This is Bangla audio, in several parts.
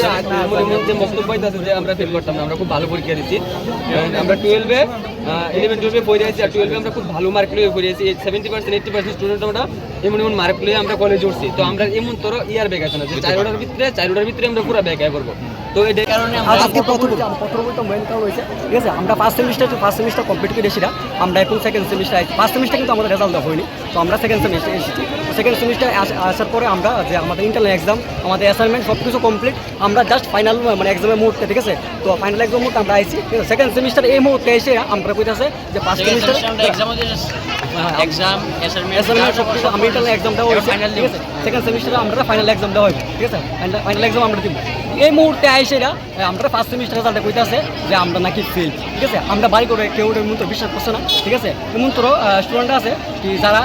ক্ষেত্রে মনে মনে যে বক্তব্য আমরা ফেল করতাম না, আমরা খুব ভালো পরীক্ষা দিচ্ছি। আমরা টুয়েলভে ইলেভেন টুয়েলভে পড়ে আছি আর টুয়েলভে আমরা খুব ভালো মার্ক লিয়ে পড়ে আছি। Seventy percent eighty percent student আমরা এমন এমন মার্ক লিয়ে আমরা কলেজ উঠছি। তো আমরা এমন তোর ইয়ার ব্যাগ আছে না, যে চারোটার ভিতরে চারোটার ভিতরে আমরা পুরো ব্যাগ করব তো এই কারণে আজকে প্রথম প্রথম বলতে মেন কারণ হয়েছে। ঠিক আছে, আমরা first semester first semester complete করে এসেছিলাম আমরা এখন সেকেন্ড সেমিস্টার ফার্স্ট সেমিস্টার কিন্তু আমাদের রেজাল্ট হয়নি। তো আমরা সেকেন্ড সেমিস্টার এসেছি। সেকেন্ড সেমিস্টার আসার পরে আমরা যে আমাদের ইন্টারনাল এক্সাম আমাদের অ্যাসাইনমেন্ট সব কিছু কমপ্লিট আমরা জাস্ট ফাইনাল মানে এক্সামের মুহূর্তে, ঠিক আছে? তো ফাইনাল এক্সাম মুহূর্তে আমরা আইছি। সেকেন্ড সেমিস্টার এই মুহূর্তে এসে আমরা কইতাছে যে ফার্স্ট সেমিস্টার এক্সাম আমি ইন্টারনাল এক্সাম দেওয়া হয়েছে ঠিক আছে? সেকেন্ড সেমিস্টারে আমরা ফাইনাল এক্সাম দেওয়া হবে ঠিক আছে? ফাইনাল এক্সাম আমরা দিব। এই মুহূর্তে আইসে না আমরা ফার্স্ট সেমিস্টার কইতাছে যে আমরা নাকি ফেল ঠিক আছে? আমরা বাড়ি করে কেউ এমন তো বিশ্বাস করছে না। ঠিক আছে? এমন তোর আছে কি যারা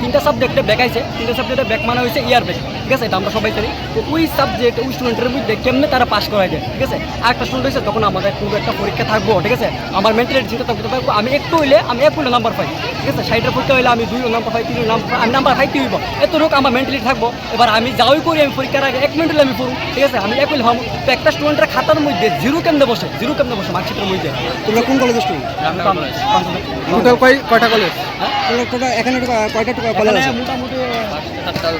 তিনটা সাবজেক্টে ব্যাক আইছে। তিনটা সাবজেক্টে ব্যাক মানে হয়েছে ইয়ার ব্যাক ঠিক আছে? এটা আমরা সবাই জানি। ওই সাবজেক্ট ওই স্টুডেন্টের মধ্যে কেমনে তারা পাস করাই দেয়? ঠিক আছে? আর একটা স্টুডেন্ট হয়েছে তখন আমাদের কোনো একটা পরীক্ষা থাকব। ঠিক আছে? আমার মেন্টালিটি চিন্তা থাকতে থাকব আমি একটু হইলে আমি এক হইলে নাম্বার পাই। ঠিক আছে? সাইডের পরীক্ষা হইলে আমি দুই নাম্বার পাই তিন নাম্বার আমি নাম্বার পাইতে হইব? এত রোগ আমার মেন্টালিটি থাকব। এবার আমি যাওই করি আমি পরীক্ষার আগে এক মিনিট আমি পড়ু ঠিক আছে? আমি এক হইলে ভাবো তো একটা স্টুডেন্টের খাতার মধ্যে জিরো কেমনে বসে? জিরো কেমনে বসে? মার্কশিটের মধ্যে। তোমরা কোন কলেজের স্টুডেন্ট টোটাল কয় কয়টা কলেজ টোটাল এখানে কয়টা কলেজ আছে? মোটামুটি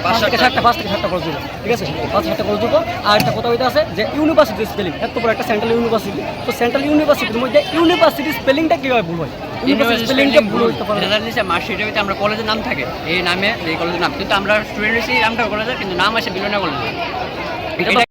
পাঁচ থেকে সাতটা পাঁচ থেকে সাতটা কলেজ ঠিক আছে? পাঁচ সাতটা কলেজ দুটো আর একটা কথা আছে যে ইউনিভার্সিটি স্পেলিং এত বড় একটা সেন্ট্রাল ইউনিভার্সিটি তো সেন্ট্রাল ইউনিভার্সিটির মধ্যে ইউনিভার্সিটি স্পেলিংটা কীভাবে ভুল হয়? আমরা কলেজের নাম থাকে। এই নামে এই কলেজের নাম। কিন্তু আমরা স্টুডেন্ট নামটা কলেজের কিন্তু নাম আসে বিভিন্ন কলেজে